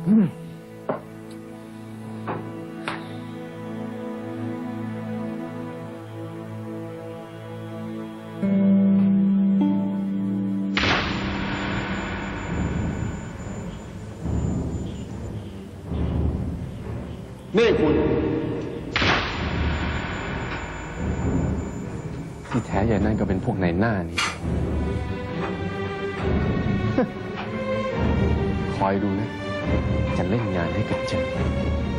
นี่คุณที่แท้ยายนั่นก็เป็นพวกในหน้านี่ คอยดูนะ จะเล่นงานให้กับเจน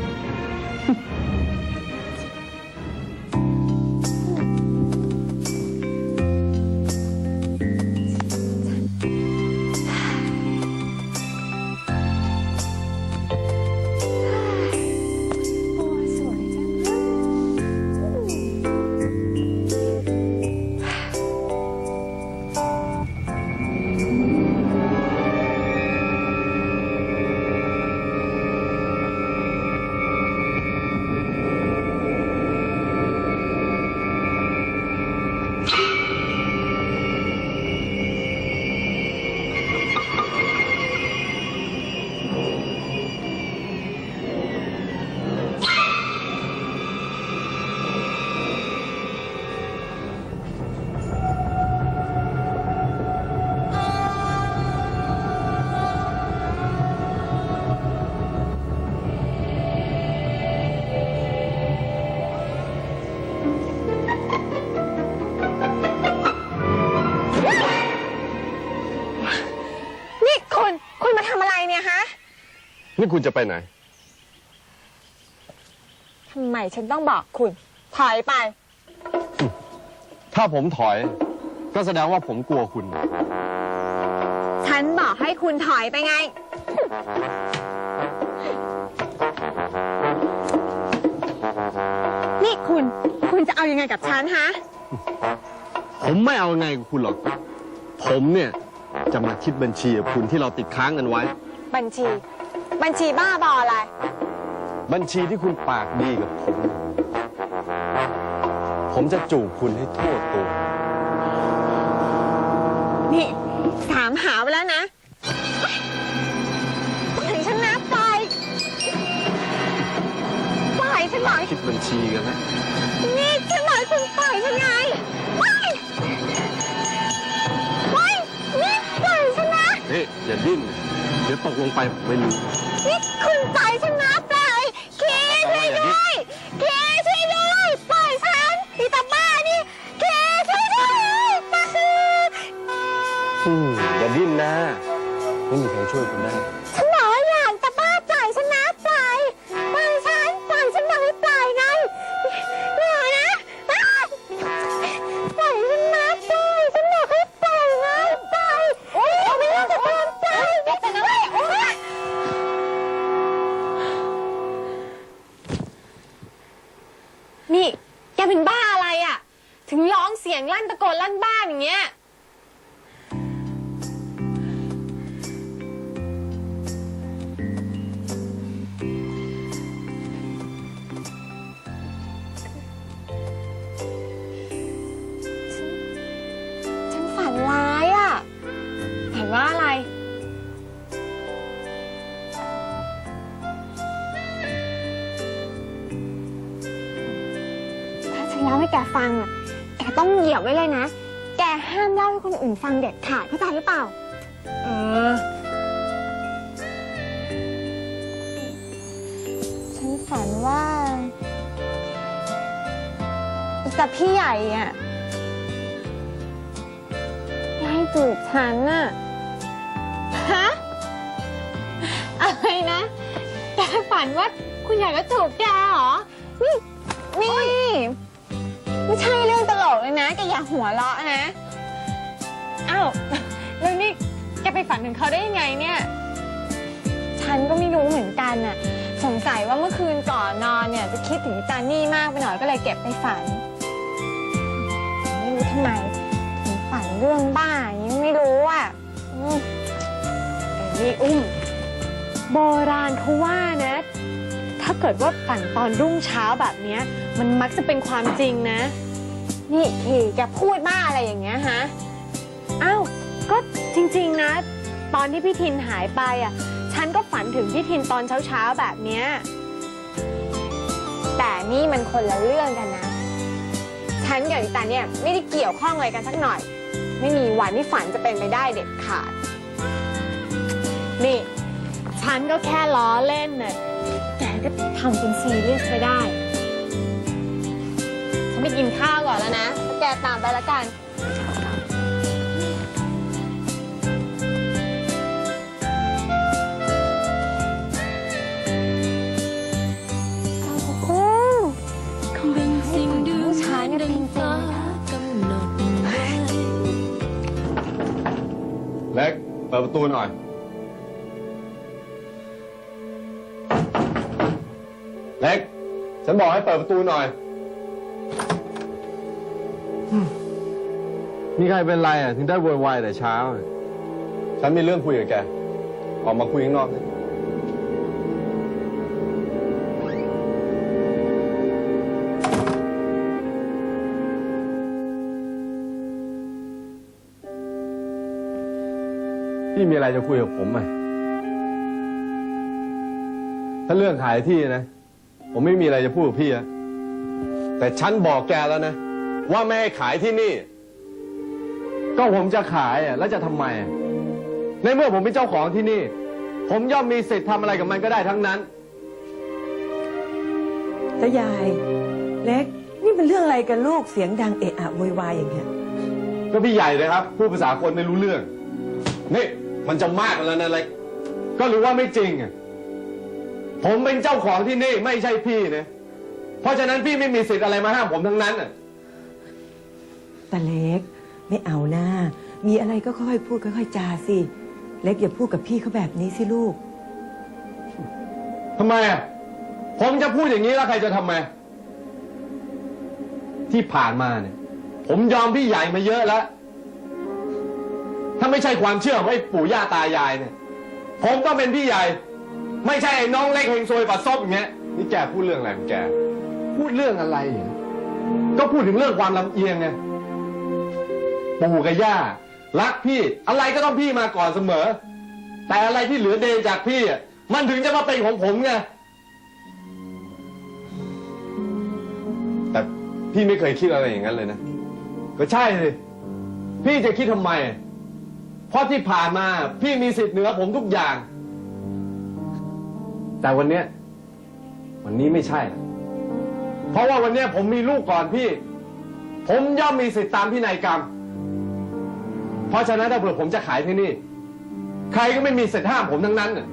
นี่คุณจะไปไหน ทำไมฉันต้องบอกคุณ ถอยไป ถ้าผมถอย ก็แสดงว่าผมกลัวคุณ ฉันบอกให้คุณถอยไปไง นี่คุณ คุณจะเอายังไงกับฉันฮะ ผมไม่เอาไงกับคุณหรอก ผมเนี่ย จะมาคิดบัญชีกับคุณที่เราติดค้างกันไว้ บัญชี บัญชีบ้าบออะไร บัญชีที่คุณปากดีกับผม ผมจะจูบคุณให้ทั่วตัว นี่ถามหาไปแล้วนะปล่อยฉันนะปล่อยปล่อยฉันหน่อยคิดบัญชีกันนะ นี่ฉันหน่อยคุณปล่อยฉันไงปล่อยปล่อยนี่ปล่อยฉันนะเฮ้ยอย่าดิ้น เดี๋ยวตกลงไปผมไม่รู้นี่ คุณปล่อยฉันนะปล่อยเคช่วยด้วยเคช่วยด้วยปล่อยฉันอีตาบ้านี่เคช่วยด้วยปล่อยอืมอย่าดิ้นนะ ไม่มีใครช่วยคุณได้ ฉัน ล่าให้แกฟังอะ แกต้องเหยียบไว้เลยนะ แกห้ามเล่าให้คนอื่นฟังเด็ดขาดเข้าใจหรือเปล่า เออ ฉันฝันว่าแต่พี่ใหญ่อะไล่จูบฉันน่ะ ฮะ อะไรนะ แกฝันว่าคุณใหญ่ก็จูบแกเหรอ นี่ นี่ไม่ ใช่เรื่องตลกเลยนะแกอย่าหัวเราะนะอ้าวแล้วนี่แกไปฝันถึงเขาได้ยังไงเนี่ย ฉันก็ไม่รู้เหมือนกันน่ะ สงสัยว่าเมื่อคืนก่อนนอนเนี่ยจะคิดถึงจานนี่มากไปหน่อยก็เลยเก็บไปฝัน ไม่รู้ทำไมถึงฝันเรื่องบ้าอย่างนี้ไม่รู้อะอืมเอ้ยนี่อุ้ม โบราณเขาว่านะ ถ้าเกิดว่าฝันตอนรุ่งเช้าแบบเนี้ย มันมักจะเป็นความจริงนะ นี่ทีแกพูดบ้าอะไรอย่างเงี้ยฮะ อ้าว ก็จริงๆนะ ตอนที่พี่ทินหายไปอะ ฉันก็ฝันถึงพี่ทินตอนเช้าๆแบบเนี้ย แต่นี่มันคนละเรื่องกันนะ ฉันกับอีตาเนี่ยไม่ได้เกี่ยวข้องอะไรกันสักหน่อย ไม่มีวันที่ฝันจะเป็นไปได้เด็ดขาด นี่ ฉันก็แค่ล้อเล่นน่ะแกก็ทำเป็นซีเรียสไปได้ ไปกินข้าวก่อนแล้วนะ แกตามไปแล้วกัน เป็นสิ่งดึงดังฟ้ากำหนดไว้เล็กเปิดประตูหน่อย เล็ก ฉันบอกให้เปิดประตูหน่อย มีใครเป็นไรอะ ถึงได้โวยวายแต่เช้า ฉันมีเรื่องคุยกับแก ออกมาคุยข้างนอกพี่มีอะไรจะคุยกับผมไหมถ้าเรื่องขายที่นะ ผมไม่มีอะไรจะพูดกับพี่อะแต่ฉันบอกแกแล้วนะ ว่าไม่ให้ขายที่นี่ ก็ผมจะขายอะแล้วจะทำไมอะในเมื่อผมเป็นเจ้าของที่นี่ ผมย่อมมีสิทธิ์ทำอะไรกับมันก็ได้ทั้งนั้น ตายาย เล็ก นี่มันเรื่องอะไรกันลูกเสียงดังเอะอะโวยวายอย่างเงี้ย ก็พี่ใหญ่เลยครับพูดภาษาคนไม่รู้เรื่อง นี่มันจะมากแล้วนะเล็กก็รู้ว่าไม่จริงอะผมเป็นเจ้าของที่นี่ไม่ใช่พี่นะเพราะฉะนั้นพี่ไม่มีสิทธิ์อะไรมาห้ามผมทั้งนั้นอะ ตาเล็ก ไม่เอาหน้า มีอะไรก็ค่อยๆพูดค่อยๆจาสิ เล็กอย่าพูดกับพี่เขาแบบนี้สิลูก ทำไมอะผมจะพูดอย่างนี้แล้วใครจะทำไม ที่ผ่านมาเนี่ย ผมยอมพี่ใหญ่มาเยอะแล้ว ถ้าไม่ใช่ความเชื่อของไอ้ปู่ย่าตายายเนี่ย ผมก็เป็นพี่ใหญ่ ไม่ใช่ไอ้น้องเล็กเฮงซวยปัดซบอย่างเงี้ยนี่แกพูดเรื่องอะไรของแก พูดเรื่องอะไรอะก็พูดถึงเรื่องความลำเอียงไง ปู่กับย่ารักพี่ อะไรก็ต้องพี่มาก่อนเสมอ แต่อะไรที่เหลือเดนจากพี่อะมันถึงจะมาเป็นของผมไงแต่พี่ไม่เคยคิดอะไรอย่างนั้นเลยนะ ก็ใช่สิพี่จะคิดทำไม เพราะที่ผ่านมาพี่มีสิทธิ์เหนือผมทุกอย่าง แต่วันเนี้ยวันนี้ไม่ใช่ละเพราะว่าวันเนี้ยผมมีลูกก่อนพี่ ผมย่อมมีสิทธิ์ตามพินัยกรรม เพราะฉะนั้นถ้าเผื่อผมจะขายที่นี่ ใครก็ไม่มีสิทธิ์ห้ามผมทั้งนั้นน่ะ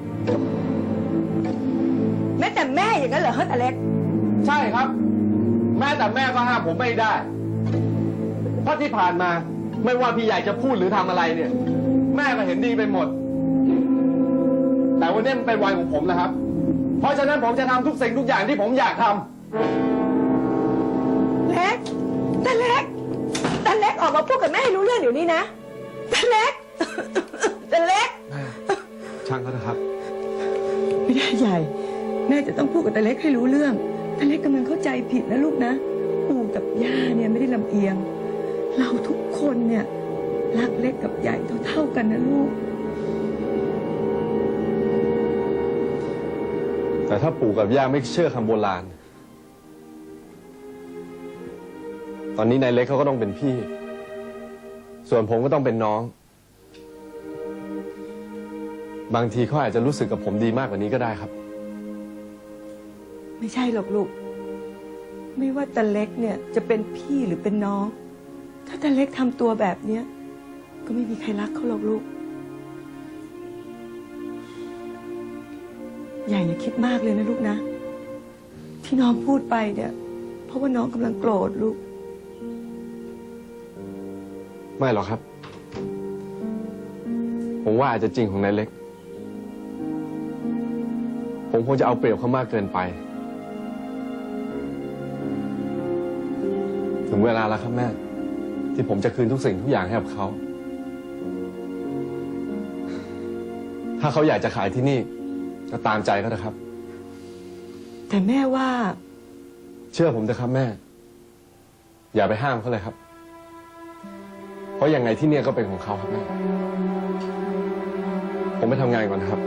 แม้แต่แม่อย่างนั้นเหรอเฮ้ยตาเล็ก ใช่ครับ แม้แต่แม่ก็ห้ามผมไม่ได้ เพราะที่ผ่านมาไม่ว่าพี่ใหญ่จะพูดหรือทำอะไรเนี่ย แม่ก็เห็นดีไปหมด แต่วันนี้มันเป็นวัยของผมแล้วครับ เพราะฉะนั้นผมจะทำทุกสิ่งทุกอย่างที่ผมอยากทำ เล็กตาเล็กตาเล็กออกมาพูดกับแม่ให้รู้เรื่องเดี๋ยวนี้นะ ตาเล็กตาเล็กช่างเขาเถอะครับ ไม่ได้ใหญ่ แม่จะต้องพูดกับตาเล็กให้รู้เรื่องตาเล็กกำลังเข้าใจผิดนะลูกนะปู่กับย่าเนี่ยไม่ได้ลำเอียง เราทุกคนเนี่ยรักเล็กกับใหญ่เท่าๆกันนะลูก แต่ถ้าปู่กับย่าไม่เชื่อคำโบราณ ตอนนี้นายเล็กเขาก็ต้องเป็นพี่ ส่วนผมก็ต้องเป็นน้อง บางทีเขาอาจจะรู้สึกกับผมดีมากกว่านี้ก็ได้ครับ ไม่ใช่หรอกลูก ไม่ว่าตาเล็กเนี่ยจะเป็นพี่หรือเป็นน้อง ถ้าตาเล็กทำตัวแบบเนี้ยก็ไม่มีใครรักเขาหรอกลูก ใหญ่อย่าคิดมากเลยนะลูกนะ ที่น้องพูดไปเนี่ย เพราะว่าน้องกำลังโกรธลูก ไม่หรอกครับ ผมว่าอาจจะจริงของนายเล็ก ผมคงจะเอาเปรียบเขามากเกินไป ถึงเวลาแล้วครับแม่ ที่ผมจะคืนทุกสิ่งทุกอย่างให้กับเขา ถ้าเขาอยากจะขายที่นี่ ก็ตามใจเขาเถอะครับ แต่แม่ว่า เชื่อผมเถอะครับแม่ อย่าไปห้ามเขาเลยครับ เพราะยังไงที่เนี่ยก็เป็นของเขาครับแม่ ผมไปทำงานก่อนนะครับ